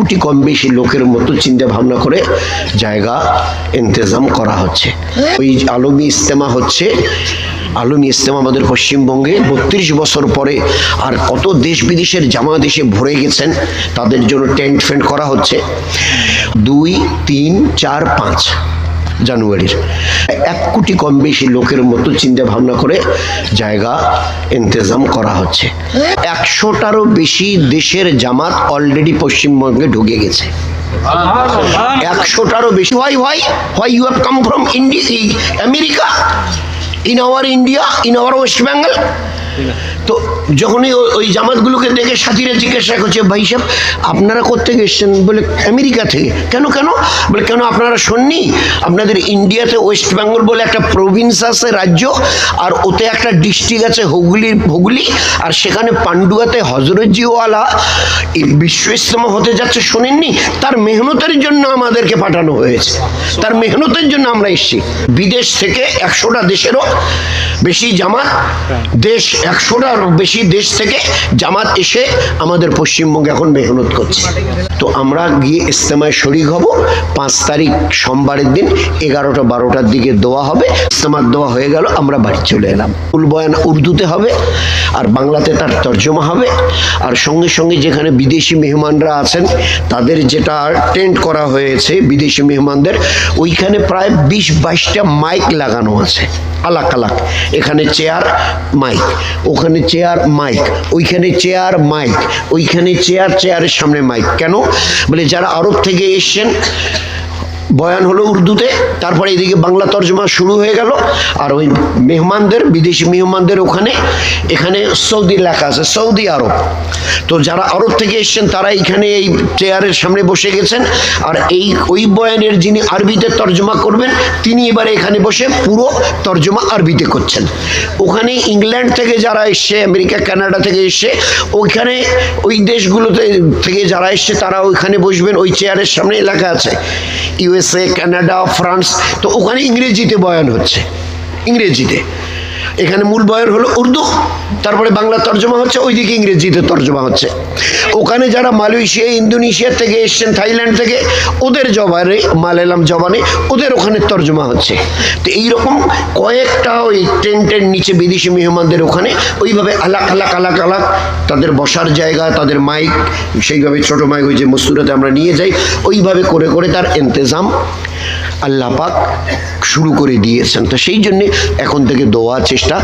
কোটি কম বেশি লোকের মতো চিন্তা ভাবনা করে জায়গা ইন্তজাম করা হচ্ছে। ওই আলমী ইস্তেমা হচ্ছে, আলমী ইস্তেমা আমাদের পশ্চিমবঙ্গে বত্রিশ বছর পরে আর কত দেশ বিদেশের জামা দেশে ভরে গেছেন, তাদের জন্য টেন্ট ফেন্ট করা হচ্ছে। দুই, তিন, চার, পাঁচ। জানুয়ারির। এক কোটি কম বেশি লোকের মতো চিন্তা ভাবনা করে জায়গা ইন্তজাম করা হচ্ছে। একশোটারও বেশি দেশের জামাত অলরেডি পশ্চিমবঙ্গে ঢুকে গেছে। একশোটারও বেশি। Why why why you have come from India America in our India in our West Bengal তো যখনই ওই- জামাতগুলোকে দেখে সাথীরা জিজ্ঞাসা করছে, ভাই সাহেব, আপনারা কোথেকে এসছেন? বলে, আমেরিকা থেকে। কেন কেন? বলে, কেন আপনারা শোননি? আপনাদের ইন্ডিয়াতে ওয়েস্ট বেঙ্গল বলে একটা প্রভিন্স আছে রাজ্য, আর ওতে একটা ডিস্ট্রিক্ট আছে হুগলি হুগলি, আর সেখানে পান্ডুয়াতে হজরতজিওয়ালা এই বিশ্ব হতে যাচ্ছে, শোনেননি? তার মেহনতের জন্য আমাদেরকে পাঠানো হয়েছে। তার মেহনতের জন্য আমরা এসেছি। বিদেশ থেকে একশোটা দেশেরও বেশি জামাত, দেশ একশোটার বেশি দেশ থেকে জামাত এসে আমাদের পশ্চিমবঙ্গে এখন মেহনত করছে। তো আমরা গিয়ে ইস্তেমায় শরিক হব। পাঁচ তারিখ সোমবারের দিন এগারোটা বারোটার দিকে দোয়া হবে। ইস্তেমার দোয়া হয়ে গেল, আমরা বাড়ি চলে এলাম। ফুল বয়ান উর্দুতে হবে, আর বাংলাতে তার তর্জমা হবে। আর সঙ্গে সঙ্গে যেখানে বিদেশি মেহমানরা আছেন, তাদের যেটা টেন্ট করা হয়েছে বিদেশি মেহমানদের, ওইখানে প্রায় বিশ বাইশটা মাইক লাগানো আছে। আলাক আলাক। এখানে চেয়ার মাইক ওখানে চেয়ার মাইক ওইখানে চেয়ার মাইক ওইখানে চেয়ার চেয়ারের সামনে মাইক কেন? বলে যারা আরব থেকে এসছেন বয়ান হলো উর্দুতে, তারপরে এদিকে বাংলা তর্জমা শুরু হয়ে গেল, আর ওই মেহমানদের, বিদেশি মেহমানদের ওখানে, এখানে সৌদি লেখা আছে, সৌদি আরব। তো যারা আরব থেকে এসছেন, তারা এখানে এই চেয়ারের সামনে বসে গেছেন, আর এই, ওই বয়ানের যিনি আরবিতে তর্জমা করবেন, তিনি এবারে এখানে বসে পুরো তর্জমা আরবিতে করছেন। ওখানে ইংল্যান্ড থেকে যারা এসছে, আমেরিকা, কানাডা থেকে এসছে, ওইখানে ওই দেশগুলোতে থেকে যারা এসছে তারা ওইখানে বসবেন, ওই চেয়ারের সামনে এলাকা আছে ইউএসএ কানাডা ফ্রান্স তো ওখানে ইংরেজিতে বয়ান হচ্ছে। ইংরেজিতে। এখানে মূল বয়ান হলো উর্দু, তারপরে বাংলা তর্জমা হচ্ছে, ওইদিকে ইংরেজিতে তর্জমা হচ্ছে। ওখানে যারা মালয়েশিয়া, ইন্দোনেশিয়া থেকে এসছেন, থাইল্যান্ড থেকে, ওদের জবানে, মালায়ালাম জবানে, ওদের ওখানে তর্জমা হচ্ছে। তো এইরকম কয়েকটা ওই টেন্টের নিচে বিদেশি মেহমানদের ওখানে ওইভাবে আলাক আলাক আলাক আলাক তাদের বসার জায়গা, তাদের মাইক, সেইভাবে ছোট মাইক ওই যে মস্তুরাতে আমরা নিয়ে যাই, ওইভাবে করে করে তার ইন্তজাম আল্লাহ পাক শুরু করে দিয়েছেন। তো সেই জন্যে এখন থেকে দোয়া চেষ্টা